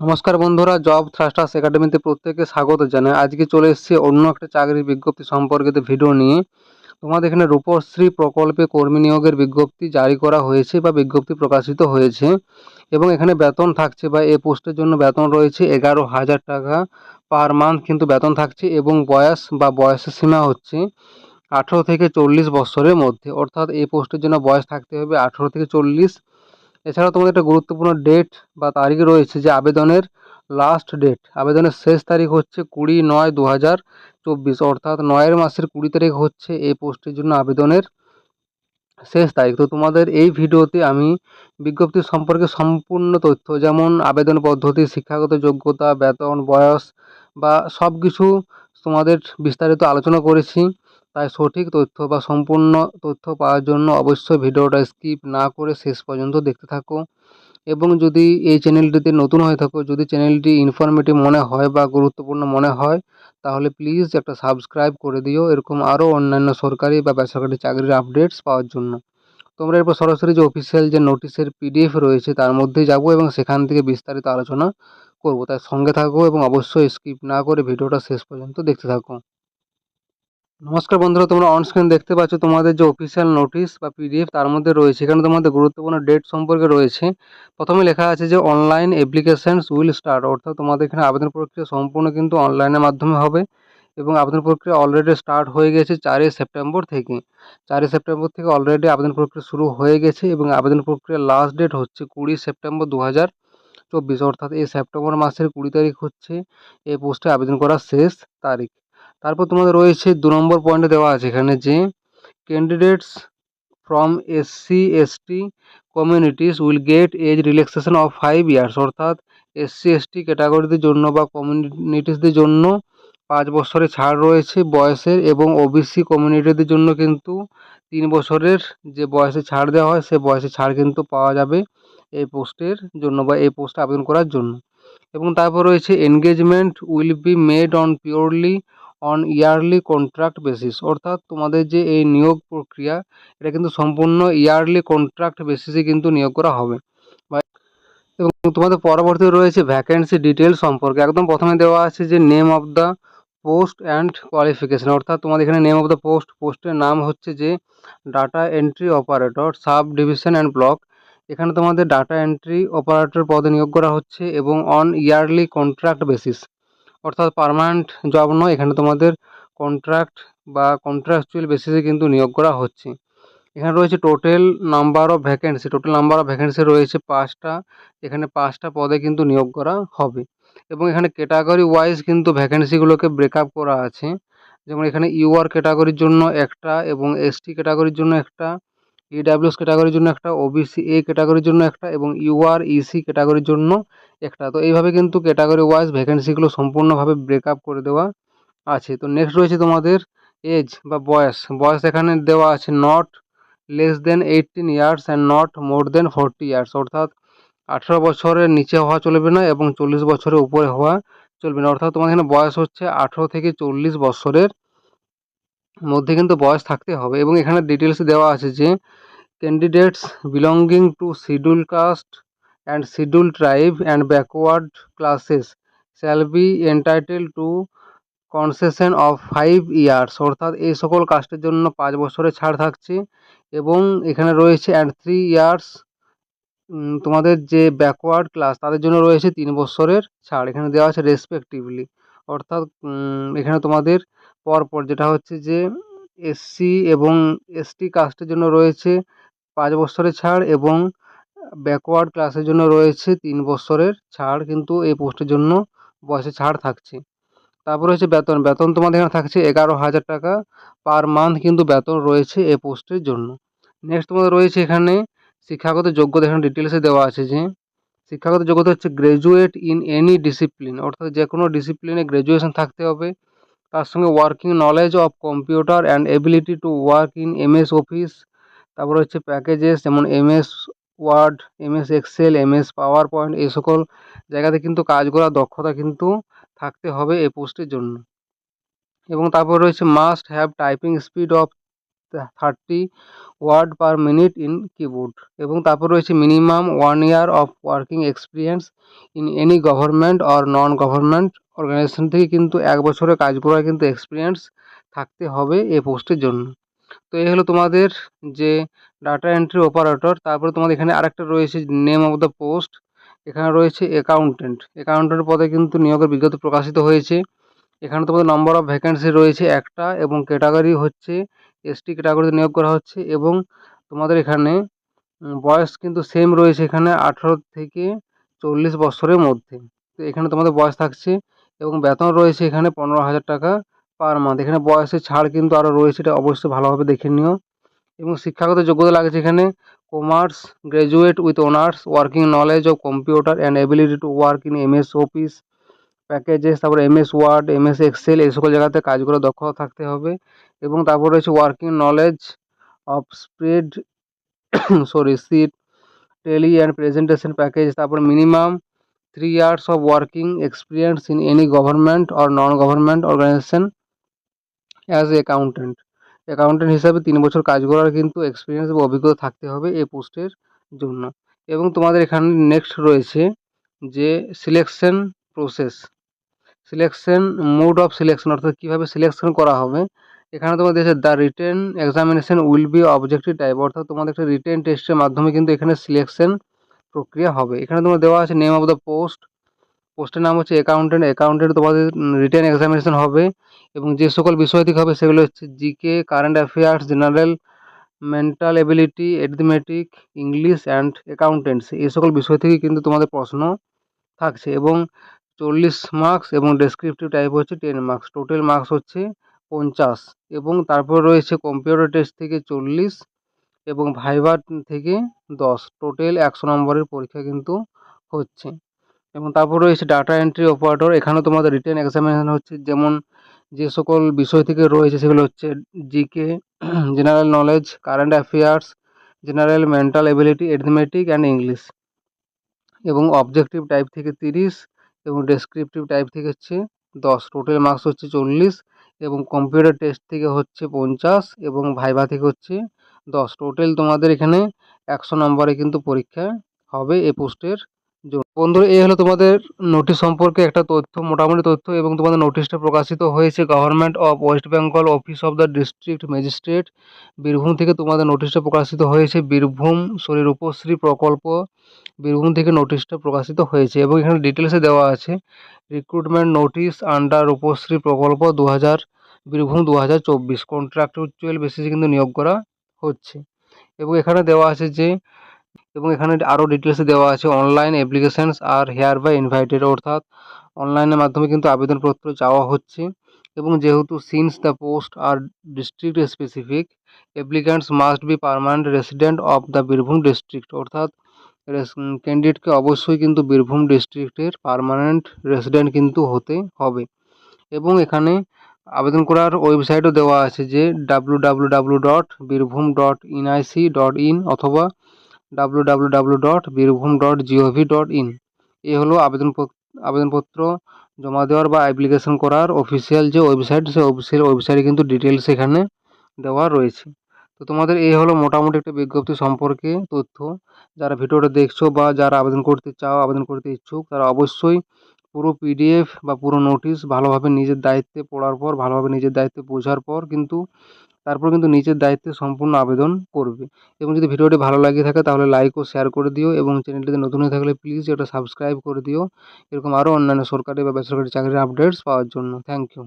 নমস্কার বন্ধুরা job thrusters একাডেমিতে প্রত্যেককে স্বাগত জানাই। আজকে চলে এসেছি অন্য একটা চাকরির বিজ্ঞপ্তি সম্পর্কিত ভিডিও নিয়ে। তোমাদের এখানে রূপশ্রী প্রকল্পে কর্মী নিয়োগের বিজ্ঞপ্তি জারি করা হয়েছে বা বিজ্ঞপ্তি প্রকাশিত হয়েছে এবং এখানে বেতন থাকছে বা এ পোস্টের জন্য বেতন রয়েছে এগারো হাজার টাকা পার মান্থ কিন্তু বেতন থাকছে এবং বয়স বা বয়সের সীমা হচ্ছে আঠেরো থেকে চল্লিশ বছরের মধ্যে। অর্থাৎ এই পোস্টের জন্য বয়স থাকতে হবে আঠেরো থেকে চল্লিশ। এছাড়াও তোমাদের একটা গুরুত্বপূর্ণ ডেট বা তারিখ রয়েছে যে আবেদনের লাস্ট ডেট আবেদনের শেষ তারিখ হচ্ছে কুড়ি নয় দু হাজার চব্বিশ, অর্থাৎ নয়ের মাসের কুড়ি তারিখ হচ্ছে এই পোস্টের জন্য আবেদনের শেষ তারিখ। তো তোমাদের এই ভিডিওতে আমি বিজ্ঞপ্তি সম্পর্কে সম্পূর্ণ তথ্য যেমন আবেদন পদ্ধতি, শিক্ষাগত যোগ্যতা, বেতন, বয়স বা সব কিছু তোমাদের বিস্তারিত আলোচনা করেছি। তাই সঠিক তথ্য বা সম্পূর্ণ তথ্য পাওয়ার জন্য অবশ্যই ভিডিওটা স্কিপ না করে শেষ পর্যন্ত দেখতে থাকো। এবং যদি এই চ্যানেলটিতে নতুন হয়ে থাকো, যদি চ্যানেলটি ইনফরমেটিভ মনে হয় বা গুরুত্বপূর্ণ মনে হয়, তাহলে প্লিজ একটা সাবস্ক্রাইব করে দিও। এরকম আরও অন্যান্য সরকারি বা বেসরকারি চাকরির আপডেটস পাওয়ার জন্য। তোমরা এরপর সরাসরি যে অফিসিয়াল যে নোটিশের পিডিএফ রয়েছে, তার মধ্যে যাব এবং সেখান থেকে বিস্তারিত আলোচনা করব। তাই সঙ্গে থাকো এবং অবশ্যই স্কিপ না করে ভিডিওটা শেষ পর্যন্ত দেখতে থাকো। নমস্কার বন্ধুরা, তোমরা অন স্ক্রিন দেখতে পাচ্ছ তোমাদের যে অফিসিয়াল নোটিশ বা পিডিএফ তার মধ্যে রয়েছে। এখানে তোমাদের গুরুত্বপূর্ণ ডেট সম্পর্কে রয়েছে। প্রথমে লেখা আছে যে অনলাইন অ্যাপ্লিকেশানস উইল স্টার্ট অর্থাৎ তোমাদের এখানে আবেদন প্রক্রিয়া সম্পূর্ণ কিন্তু অনলাইনের মাধ্যমে হবে এবং আবেদন প্রক্রিয়া অলরেডি স্টার্ট হয়ে গেছে চারই সেপ্টেম্বর থেকে। চারই সেপ্টেম্বর থেকে অলরেডি আবেদন প্রক্রিয়া শুরু হয়ে গেছে এবং আবেদন প্রক্রিয়ার লাস্ট ডেট হচ্ছে কুড়ি সেপ্টেম্বর দু হাজার চব্বিশ, অর্থাৎ এই সেপ্টেম্বর মাসের কুড়ি তারিখ হচ্ছে, এই পোস্টে আবেদন করার শেষ তারিখ। তারপর তোমাদের রয়েছে দু নম্বর পয়েন্টে দেওয়া আছে এখানে যে candidates from SC ST communities will get age relaxation of five years অর্থাৎ এসসি এসটি ক্যাটাগরিদের জন্য বা কমিউনিটিসদের জন্য পাঁচ বছরের ছাড় রয়েছে বয়সের এবং ওবিসি কমিউনিটিদের জন্য কিন্তু তিন বছরের যে বয়সে ছাড় দেওয়া হয়, সে বয়সে ছাড় কিন্তু পাওয়া যাবে এই পোস্টের জন্য বা এই পোস্টে আবেদন করার জন্য। এবং তারপর রয়েছে engagement will be made on purely on yearly contract basis অর্থাৎ তোমাদের যে এই নিয়োগ প্রক্রিয়া, এটা কিন্তু সম্পূর্ণ ইয়ারলি কন্ট্রাক্ট বেসিসে কিন্তু নিয়োগ করা হবে। এবং তোমাদের পরবর্তী রয়েছে ভ্যাকেন্সি ডিটেলস সম্পর্কে। একদম প্রথমে দেওয়া আছে যে name of the post and qualification অর্থাৎ তোমাদের এখানে নেম অফ দ্য পোস্ট পোস্টের নাম হচ্ছে যে data entry operator sub division and block এখানে তোমাদের ডাটা এন্ট্রি অপারেটর পদে নিয়োগ করা হচ্ছে এবং অন ইয়ারলি কন্ট্রাক্ট বেসিস অর্থাৎ পারমানেন্ট জব নয়, এখানে তোমাদের কন্ট্রাক্ট বা কন্ট্রাকচুয়াল বেসিসে কিন্তু নিয়োগ করা হচ্ছে। এখানে রয়েছে total number of vacancy total number of vacancy রয়েছে পাঁচটা, এখানে পাঁচটা পদে কিন্তু নিয়োগ করা হবে। এবং এখানে ক্যাটাগরি ওয়াইজ কিন্তু ভ্যাকেন্সিগুলোকে ব্রেকআপ করা আছে। যেমন এখানে ইউআর ক্যাটাগরির জন্য একটা এবং এসটি ক্যাটাগরির জন্য একটা ইডাব্লিউএস ক্যাটাগরির জন্য একটা ওবিসি এ ক্যাটাগরির জন্য একটা এবং ইউআর ইসি ক্যাটাগরির জন্য একটা। তো এইভাবে কিন্তু ক্যাটাগরি ওয়াইজ ভ্যাকেন্সিগুলো সম্পূর্ণভাবে ব্রেকআপ করে দেওয়া আছে। তো নেক্সট রয়েছে তোমাদের এজ বা বয়স। বয়স এখানে দেওয়া আছে not less than eighteen years and not more than forty years অর্থাৎ আঠেরো বছরের নিচে হওয়া চলবে না এবং চল্লিশ বছরের উপরে হওয়া চলবে না। অর্থাৎ তোমাদের এখানে বয়স হচ্ছে আঠেরো থেকে চল্লিশ বছরের মধ্যে কিন্তু বয়স থাকতে হবে এবং এখানে ডিটেলস দেওয়া আছে যে candidates belonging to schedule caste and schedule tribe and backward classes shall be entitle to concession of five years অর্থাৎ এই সকল কাস্টের জন্য পাঁচ বছরের ছাড় থাকছে এবং এখানে রয়েছে অ্যান্ড থ্রি ইয়ার্স তোমাদের যে ব্যাকওয়ার্ড ক্লাস তাদের জন্য রয়েছে তিন বছরের ছাড়। এখানে দেওয়া আছে রেসপেক্টিভলি অর্থাৎ এখানে তোমাদের পরপর যেটা হচ্ছে যে এসসি এবং এসটি কাস্টের জন্য রয়েছে পাঁচ বছরের ছাড় এবং ব্যাকওয়ার্ড ক্লাসের জন্য রয়েছে তিন বছরের ছাড়, কিন্তু এই পোস্টের জন্য বয়সে ছাড় থাকছে। তারপরে হচ্ছে বেতন বেতন তোমাদের এখানে থাকছে এগারো হাজার টাকা পার মান্থ কিন্তু বেতন রয়েছে এই পোস্টের জন্য। নেক্সট তোমাদের রয়েছে এখানে শিক্ষাগত যোগ্যতা, এখানে ডিটেলসে দেওয়া আছে যে, শিক্ষাগত যোগ্যতা হচ্ছে গ্র্যাজুয়েট ইন এনি ডিসিপ্লিন অর্থাৎ যে কোনো ডিসিপ্লিনে গ্র্যাজুয়েশন থাকতে হবে। তার সঙ্গে working knowledge of computer and ability to work in MS Office তারপর হচ্ছে প্যাকেজেস যেমন MS Word MS Excel MS PowerPoint এই সকল জায়গাতে কিন্তু কাজ করার দক্ষতা কিন্তু থাকতে হবে এই পোস্টের জন্য। এবং তারপর রয়েছে must have typing speed of thirty word per minute in keyboard এবং তারপর রয়েছে minimum one year of working experience in any government or non government organisation থেকে কিন্তু এক বছরের কাজ করার কিন্তু এক্সপিরিয়েন্স থাকতে হবে এই পোস্টের জন্য। তো এই হলো তোমাদের যে ডাটা এন্ট্রি অপারেটর তারপরে তোমাদের এখানে আরেকটা রয়েছে নেম অফ দ্য পোস্ট এখানে রয়েছে অ্যাকাউন্টেন্ট অ্যাকাউন্টেন্ট পদে কিন্তু নিয়োগের বিজ্ঞপ্তি প্রকাশিত হয়েছে। এখানে তোমাদের নম্বর অফ ভ্যাকেন্সি রয়েছে একটা এবং ক্যাটাগরি হচ্ছে এসটি ক্যাটাগরিতে নিয়োগ করা হচ্ছে এবং তোমাদের এখানে বয়স কিন্তু সেম রয়েছে এখানে আঠারো থেকে চল্লিশ বছরের মধ্যে। তো এখানে তোমাদের বয়স থাকছে এবং বেতন রয়েছে এখানে পনেরো হাজার টাকা পার মান্থ এখানে বয়সের ছাড় কিন্তু আরও রয়েছে, এটা অবশ্যই ভালোভাবে দেখে নিও। এবং শিক্ষাগত যোগ্যতা লাগছে এখানে commerce graduate with honours working knowledge of computer and ability to work in MS office packages তারপরে এমএস ওয়ার্ড এমএস এক্সেল এই সকল জায়গাতে কাজ করে দক্ষতা থাকতে হবে। এবং তারপর রয়েছে working knowledge of spread sorry sheet tally and presentation package তারপর minimum three years of working experience in any government or non government organisation as accountant accountant হিসাবে তিন বছর কাজ করার কিন্তু এক্সপিরিয়েন্স বা অভিজ্ঞতা থাকতে হবে এই পোস্টের জন্য। এবং তোমাদের এখানে নেক্সট রয়েছে যে selection process selection mode of selection অর্থাৎ কীভাবে সিলেকশন করা হবে এখানে তোমাদের দিয়েছে the written examination will be objective type অর্থাৎ তোমাদের একটা রিটেন টেস্টের মাধ্যমে কিন্তু এখানে সিলেকশন প্রক্রিয়া হবে। এখানে তোমার দেওয়া আছে নেম অফ দ্য পোস্ট পোস্টের নাম হচ্ছে অ্যাকাউন্টেন্ট অ্যাকাউন্টেন্ট তোমাদের রিটেন এক্সামিনেশন হবে এবং যে সকল বিষয় থেকে হবে সেগুলো হচ্ছে GK current affairs general mental ability arithmetic English and accountants এই সকল বিষয় থেকে কিন্তু তোমাদের প্রশ্ন থাকছে এবং চল্লিশ মার্কস এবং ডেসক্রিপটিভ টাইপ হচ্ছে টেন মার্কস টোটাল মার্কস হচ্ছে পঞ্চাশ এবং তারপর রয়েছে কম্পিউটার টেস্ট থেকে চল্লিশ এবং ভাইবার থেকে দশ। টোটাল একশো নম্বরের পরীক্ষা কিন্তু হচ্ছে। এবং তারপর রয়েছে ডাটা এন্ট্রি অপারেটর এখানেও তোমাদের রিটেন এক্সামিনেশন হচ্ছে। যেমন যে সকল বিষয় থেকে রয়েছে সেগুলো হচ্ছে GK general knowledge current affairs general mental ability arithmetic and English এবং অবজেক্টিভ টাইপ থেকে তিরিশ এবং ডেসক্রিপটিভ টাইপ থেকে হচ্ছে দশ। টোটাল মার্কস হচ্ছে চল্লিশ এবং কম্পিউটার টেস্ট থেকে হচ্ছে পঞ্চাশ এবং ভাইভা থেকে হচ্ছে দশ। টোটাল তোমাদের এখানে একশো নম্বরে কিন্তু পরীক্ষা হবে এ পোস্টের বন্ধুরা, এই হলো তোমাদের নোটিশ সম্পর্কে একটা তথ্য, মোটামুটি তথ্য, এবং তোমাদের নোটিশটা প্রকাশিত হয়েছে government of west Bengal office of the district magistrate Birbhum থেকে তোমাদের নোটিশটা প্রকাশিত হয়েছে, বীরভূম সরি রূপশ্রী প্রকল্প। বীরভূম থেকে নোটিশটা প্রকাশিত হয়েছে, এবং এখানে ডিটেলসে দেওয়া আছে। রিক্রুটমেন্ট নোটিশ আন্ডার রূপশ্রী প্রকল্প দু হাজার বীরভূম দু হাজার চব্বিশ কন্ট্রাকচুয়াল বেসিসে কিন্তু নিয়োগ করা হচ্ছে। এবং এখানে দেওয়া আছে যে এবং এখানে আরও ডিটেলসে দেওয়া আছে online applications are hereby invited অর্থাৎ অনলাইনের মাধ্যমে কিন্তু আবেদনপত্র চাওয়া হচ্ছে। এবং যেহেতু since the post are district specific applicants must be permanent resident of the Birbhum district অর্থাৎ ক্যান্ডিডেটকে অবশ্যই কিন্তু বীরভূম ডিস্ট্রিক্টের পারমানেন্ট রেসিডেন্ট কিন্তু হতে হবে। এবং এখানে আবেদন করার ওয়েবসাইটও দেওয়া আছে যে W W W dot Birbhum dot NIC dot in অথবা W W W dot Birbhum dot GOV dot in এ হলো আবেদন আবেদনপত্র জমা দেওয়ার বা অ্যাপ্লিকেশন করার অফিসিয়াল যে ওয়েবসাইট সেই অফিসিয়াল ওয়েবসাইটে কিন্তু ডিটেলস এখানে দেওয়া রয়েছে। তো তোমাদের এই হলো মোটামুটি একটা বিজ্ঞপ্তি সম্পর্কে তথ্য। যারা ভিডিওটা দেখছ বা যারা আবেদন করতে চাও, আবেদন করতে ইচ্ছুক, তারা অবশ্যই পুরো পিডিএফ বা পুরো নোটিশ ভালোভাবে নিজের দায়িত্বে পড়ার পর, ভালোভাবে নিজের দায়িত্বে বোঝার পর কিন্তু তারপর কিন্তু নিজের দায়িত্বে সম্পূর্ণ আবেদন করবে। এবং যদি ভিডিওটি ভালো লাগে থাকে তাহলে লাইক ও শেয়ার করে দিও এবং চ্যানেলটিতে নতুন হয়ে থাকলে প্লিজ এটা সাবস্ক্রাইব করে দিও। এরকম আরও অন্যান্য সরকারি বা বেসরকারি চাকরির আপডেটস পাওয়ার জন্য। Thank you